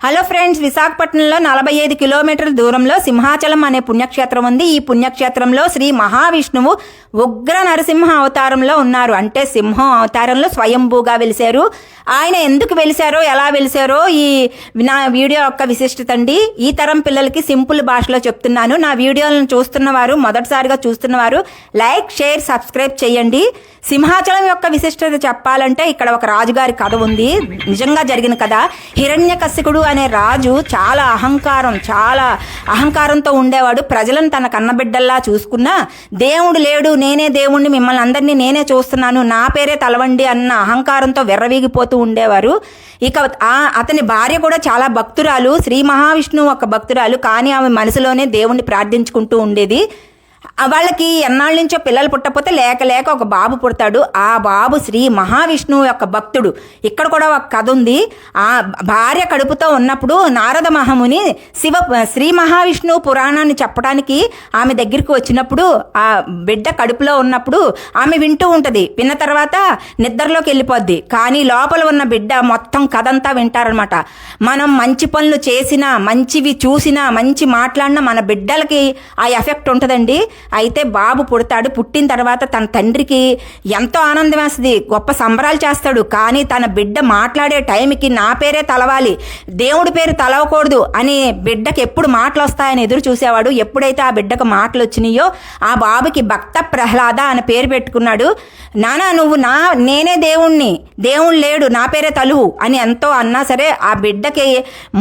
Hello friends విశాఖపట్నంలో నలభై ఐదు కిలోమీటర్ల దూరంలో సింహాచలం అనే పుణ్యక్షేత్రం ఉంది. ఈ పుణ్యక్షేత్రంలో శ్రీ మహావిష్ణువు ఉగ్ర నరసింహ అవతారంలో ఉన్నారు. అంటే సింహం అవతారంలో స్వయంభూగా వెలిశారు. ఆయన ఎందుకు వెలిశారో ఎలా వెలిశారో ఈ నా వీడియో యొక్క విశిష్టత అండి. ఈ తరం పిల్లలకి సింపుల్ భాషలో చెప్తున్నాను. నా వీడియోలను చూస్తున్నవారు మొదటిసారిగా చూస్తున్నవారు లైక్ షేర్ సబ్స్క్రైబ్ చేయండి. సింహాచలం యొక్క విశిష్టత చెప్పాలంటే ఇక్కడ ఒక రాజుగారి కథ ఉంది. నిజంగా జరిగిన కథ. హిరణ్యకశికుడు అనే రాజు చాలా అహంకారం చాలా అహంకారంతో ఉండేవాడు. ప్రజలను తన కన్నబిడ్డల్లా చూసుకున్నా దేవుడు లేడు నేనే దేవుణ్ణి మిమ్మల్ని అందరినీ నేనే చూస్తున్నాను నా పేరే తలవండి అన్న అహంకారంతో వెర్రవీగిపోతూ ఉండేవారు. ఇక ఆ అతని భార్య కూడా చాలా భక్తురాలు శ్రీ మహావిష్ణువు ఒక భక్తురాలు కానీ ఆమె మనసులోనే దేవుణ్ణి ప్రార్థించుకుంటూ ఉండేది. వాళ్ళకి ఎన్నాళ్ళ నుంచో పిల్లలు పుట్టకపోతే లేక లేక ఒక బాబు పుడతాడు. ఆ బాబు శ్రీ మహావిష్ణువు యొక్క భక్తుడు. ఇక్కడ కూడా ఒక కథ ఉంది. ఆ భార్య కడుపుతో ఉన్నప్పుడు నారద మహాముని శివ శ్రీ మహావిష్ణువు పురాణాన్ని చెప్పడానికి ఆమె దగ్గరికి వచ్చినప్పుడు ఆ బిడ్డ కడుపులో ఉన్నప్పుడు ఆమె వింటూ ఉంటుంది. విన్న తర్వాత నిద్రలోకి వెళ్ళిపోద్ది. కానీ లోపల ఉన్న బిడ్డ మొత్తం కథంతా వింటారనమాట మనం మంచి పనులు చేసినా మంచివి చూసినా మంచి మాట్లాడినా మన బిడ్డలకి ఆ ఎఫెక్ట్ ఉంటుందండి. అయితే బాబు పుడతాడు పుట్టిన తర్వాత తన తండ్రికి ఎంతో ఆనందం వేస్తుంది. గొప్ప సంబరాలు చేస్తాడు. కానీ తన బిడ్డ మాట్లాడే టైంకి నా పేరే తలవాలి దేవుడి పేరు తలవకూడదు అని బిడ్డకి ఎప్పుడు మాటలు వస్తాయని ఎదురు చూసేవాడు. ఎప్పుడైతే ఆ బిడ్డకు మాటలు వచ్చినాయో ఆ బాబుకి భక్త ప్రహ్లాద అని పేరు పెట్టుకున్నాడు. నానా నువ్వు నా నేనే దేవుణ్ణి దేవుడు లేడు నా పేరే తలువు అని ఎంతో అన్నా సరే ఆ బిడ్డకి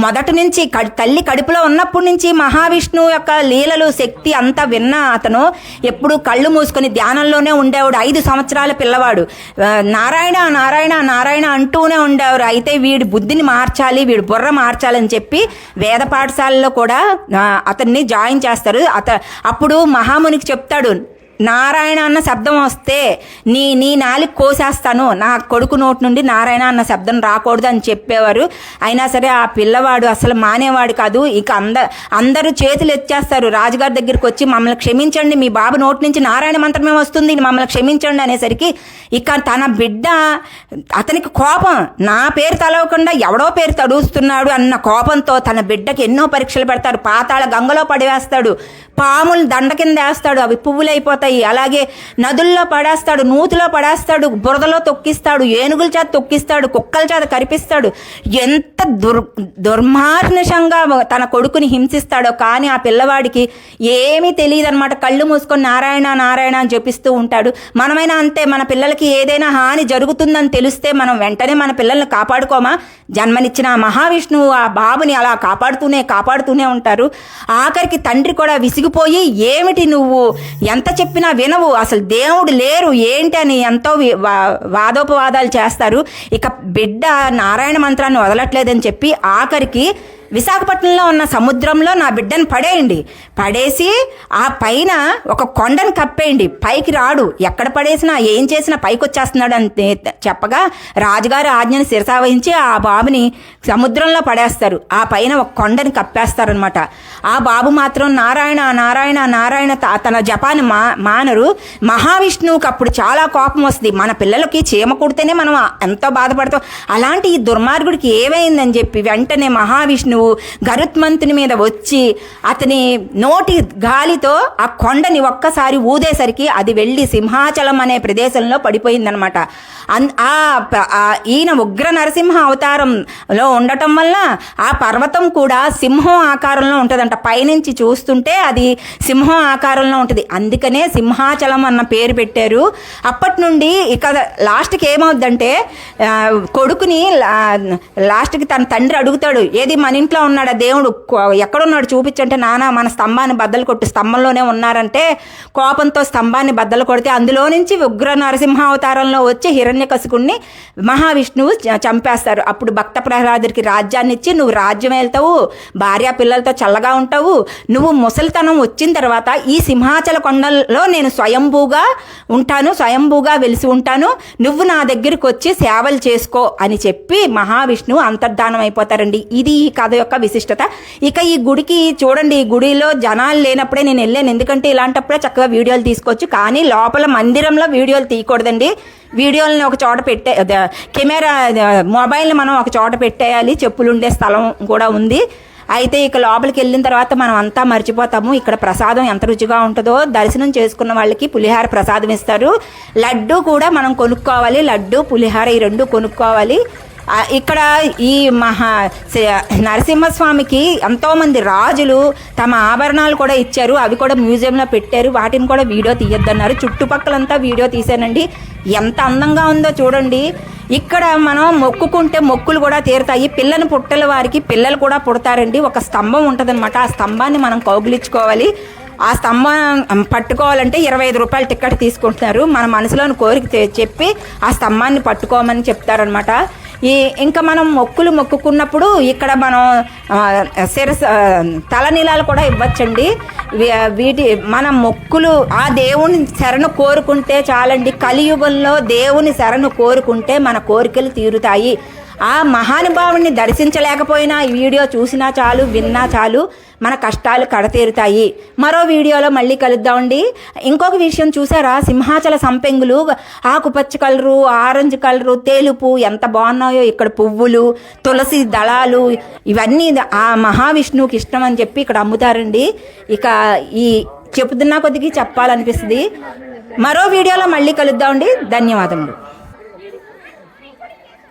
మొదటి నుంచి తల్లి కడుపులో ఉన్నప్పటి నుంచి మహావిష్ణువు యొక్క లీలలు శక్తి అంతా విన్న అతను ఎప్పుడు కళ్ళు మూసుకొని ధ్యానంలోనే ఉండేవాడు. ఐదు సంవత్సరాల పిల్లవాడు. నారాయణ నారాయణ నారాయణ అంటూనే ఉండేవారు. అయితే వీడి బుద్ధిని మార్చాలి వీడి బుర్ర మార్చాలని చెప్పి వేద పాఠశాలలో కూడా అతన్ని జాయిన్ చేస్తారు. అత అప్పుడు మహామునికి చెప్తాడు నారాయణ అన్న శబ్దం వస్తే నీ నీ నాలుగు కోసేస్తాను. నా కొడుకు నోటి నుండి నారాయణ అన్న శబ్దం రాకూడదు అని చెప్పేవారు. అయినా సరే ఆ పిల్లవాడు అసలు మానేవాడు కాదు. ఇక అంద అందరూ చేతులు ఎత్తేస్తారు. రాజుగారి దగ్గరికి వచ్చి మమ్మల్ని క్షమించండి. మీ బాబు నోటి నుంచి నారాయణ మంత్రమే వస్తుంది. మమ్మల్ని క్షమించండి అనేసరికి ఇక తన బిడ్డ అతనికి కోపం. నా పేరు తలవకుండా ఎవడో పేరు తడుస్తున్నాడు అన్న కోపంతో తన బిడ్డకి ఎన్నో పరీక్షలు పెడతారు పాతాళ గంగలో పడివేస్తాడు పాములు దండ కింద వేస్తాడు. అవి పువ్వులు అయిపోతాయి అలాగే నదుల్లో పడేస్తాడు నూతిలో పడేస్తాడు బురదలో తొక్కిస్తాడు ఏనుగుల చేత తొక్కిస్తాడు కుక్కల చేత కరిపిస్తాడు. ఎంత దుర్ దుర్మార్నిషంగా తన కొడుకుని హింసిస్తాడో కానీ ఆ పిల్లవాడికి ఏమీ తెలియదు అనమాట కళ్ళు మూసుకొని నారాయణ నారాయణ అని జపిస్తూ ఉంటాడు. మనమైనా అంతే మన పిల్లలకి ఏదైనా హాని జరుగుతుందని తెలిస్తే మనం వెంటనే మన పిల్లల్ని కాపాడుకోమా? జన్మనిచ్చిన మహావిష్ణువు ఆ బాబుని అలా కాపాడుతూనే కాపాడుతూనే ఉంటారు. ఆఖరికి తండ్రి కూడా విసిగిపోయి ఏమిటి నువ్వు? ఎంత చెప్పినా వినవు. అసలు దేవుడు లేరు. ఏంటి అని ఎంతో వి- వా- వాదోపవాదాలు చేస్తారు. ఇక బిడ్డ నారాయణ మంత్రాన్ని వదలట్లేదని చెప్పి ఆఖరికి విశాఖపట్నంలో ఉన్న సముద్రంలో నా బిడ్డను పడేయండి. పడేసి ఆ పైన ఒక కొండను కప్పేయండి. పైకి రాడు. ఎక్కడ పడేసినా ఏం చేసినా పైకి వచ్చేస్తున్నాడు అని చెప్పగా రాజుగారు ఆజ్ఞను శిరసావహించి ఆ బాబుని సముద్రంలో పడేస్తారు. ఆ పైన ఒక కొండని కప్పేస్తారనమాట ఆ బాబు మాత్రం నారాయణ నారాయణ నారాయణ త- తన జపాన్ని మా మానరు. మహావిష్ణువుకి అప్పుడు చాలా కోపం వస్తుంది. మన పిల్లలకి చీమ కుడితేనే మనం ఎంతో బాధపడతాం. అలాంటి ఈ దుర్మార్గుడికి ఏమైందని చెప్పి వెంటనే మహావిష్ణువు గరుత్మంతుని మీద వచ్చి అతని నోటి గాలితో ఆ కొండని ఒక్కసారి ఊదేసరికి అది వెళ్ళి సింహాచలం అనే ప్రదేశంలో పడిపోయిందనమాట ఆ ఈయన ఉగ్ర నరసింహ అవతారంలో ఉండటం వల్ల ఆ పర్వతం కూడా సింహం ఆకారంలో ఉంటుందంట. పైనుంచి చూస్తుంటే అది సింహం ఆకారంలో ఉంటుంది. అందుకనే సింహాచలం అన్న పేరు పెట్టారు. అప్పటి నుండి ఇక లాస్ట్కి ఏమవుద్దంటే కొడుకుని లాస్ట్కి తన తండ్రి అడుగుతాడు ఏది మన ఇంట్లో ఉన్నాడా దేవుడు? ఎక్కడున్నాడు చూపించంటే నానా మన స్తంభాన్ని బద్దలు కొట్టి స్తంభంలోనే ఉన్నారంటే కోపంతో స్తంభాన్ని బద్దలు కొడితే అందులో నుంచి ఉగ్ర నరసింహ అవతారంలో వచ్చి హిరణ్యకశికుణ్ణి మహావిష్ణువు చంపేస్తారు. అప్పుడు భక్త ప్రహ్లాదుడికి రాజ్యాన్ని ఇచ్చి నువ్వు రాజ్యం వెళ్తావు భార్య పిల్లలతో చల్లగా ఉంటావు నువ్వు ముసలితనం వచ్చిన తర్వాత ఈ సింహాచల కొండల్లో నేను స్వయంభూగా ఉంటాను స్వయంభూగా వెలిసి ఉంటాను నువ్వు నా దగ్గరికి వచ్చి సేవలు చేసుకో అని చెప్పి మహావిష్ణువు అంతర్ధానం అయిపోతారండి. ఇది ఈ కథ యొక్క విశిష్టత. ఇక ఈ గుడికి చూడండి ఈ గుడిలో జనాలు లేనప్పుడే నేను వెళ్ళాను. ఎందుకంటే ఇలాంటప్పుడే చక్కగా వీడియోలు తీసుకోవచ్చు. కానీ లోపల మందిరంలో వీడియోలు తీయకూడదండి. వీడియోలని ఒక చోట పెట్టే కెమెరా మొబైల్ని మనం ఒక చోట పెట్టేయాలి. చెప్పులు ఉండే స్థలం కూడా ఉంది. అయితే ఇక లోపలికి వెళ్ళిన తర్వాత మనం అంతా మర్చిపోతాము. ఇక్కడ ప్రసాదం ఎంత రుచిగా ఉంటుందో. దర్శనం చేసుకున్న వాళ్ళకి పులిహార ప్రసాదం ఇస్తారు. లడ్డు కూడా మనం కొనుక్కోవాలి. లడ్డు పులిహార ఈ రెండు కొనుక్కోవాలి. ఇక్కడ ఈ మహా నరసింహస్వామికి ఎంతోమంది రాజులు తమ ఆభరణాలు కూడా ఇచ్చారు. అవి కూడా మ్యూజియంలో పెట్టారు. వాటిని కూడా వీడియో తీయొద్దన్నారు. చుట్టుపక్కలంతా వీడియో తీశానండి. ఎంత అందంగా ఉందో చూడండి. ఇక్కడ మనం మొక్కుకుంటే మొక్కులు కూడా తీరుతాయి. పిల్లని పుట్టల వారికి పిల్లలు కూడా పుడతారండి. ఒక స్తంభం ఉంటుందన్నమాట. ఆ స్తంభాన్ని మనం కౌగిలించుకోవాలి. ఆ స్తంభం పట్టుకోవాలంటే ఇరవై ఐదు రూపాయలు టికెట్ తీసుకుంటున్నారు. మన మనసులోని కోరిక చెప్పి ఆ స్తంభాన్ని పట్టుకోమని చెప్తారనమాట ఈ ఇంకా మనం మొక్కులు మొక్కుకున్నప్పుడు ఇక్కడ మనం శిరస తలనీలాలు కూడా ఇవ్వచ్చండి. వీ- వీటి మన మొక్కులు ఆ దేవుని శరణు కోరుకుంటే చాలండి. కలియుగంలో దేవుని శరణు కోరుకుంటే మన కోరికలు తీరుతాయి. ఆ మహానుభావుని దర్శించలేకపోయినా ఈ వీడియో చూసినా చాలు విన్నా చాలు మన కష్టాలు కడతీరుతాయి. మరో వీడియోలో మళ్ళీ కలుద్దామండి ఇంకొక విషయం చూసారా? సింహాచల సంపెంగులు ఆకుపచ్చ కలరు ఆరెంజ్ కలరు తెలుపు ఎంత బాగున్నాయో ఇక్కడ పువ్వులు తులసి దళాలు ఇవన్నీ ఆ మహావిష్ణువుకి ఇష్టం అని చెప్పి ఇక్కడ అమ్ముతారండి. ఇక ఈ చెబుతున్నా కొద్దిగా చెప్పాలనిపిస్తుంది. మరో వీడియోలో మళ్ళీ కలుద్దామండి ధన్యవాదములు.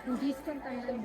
నువ్వు తీసుకుంటాను. ఇప్పుడు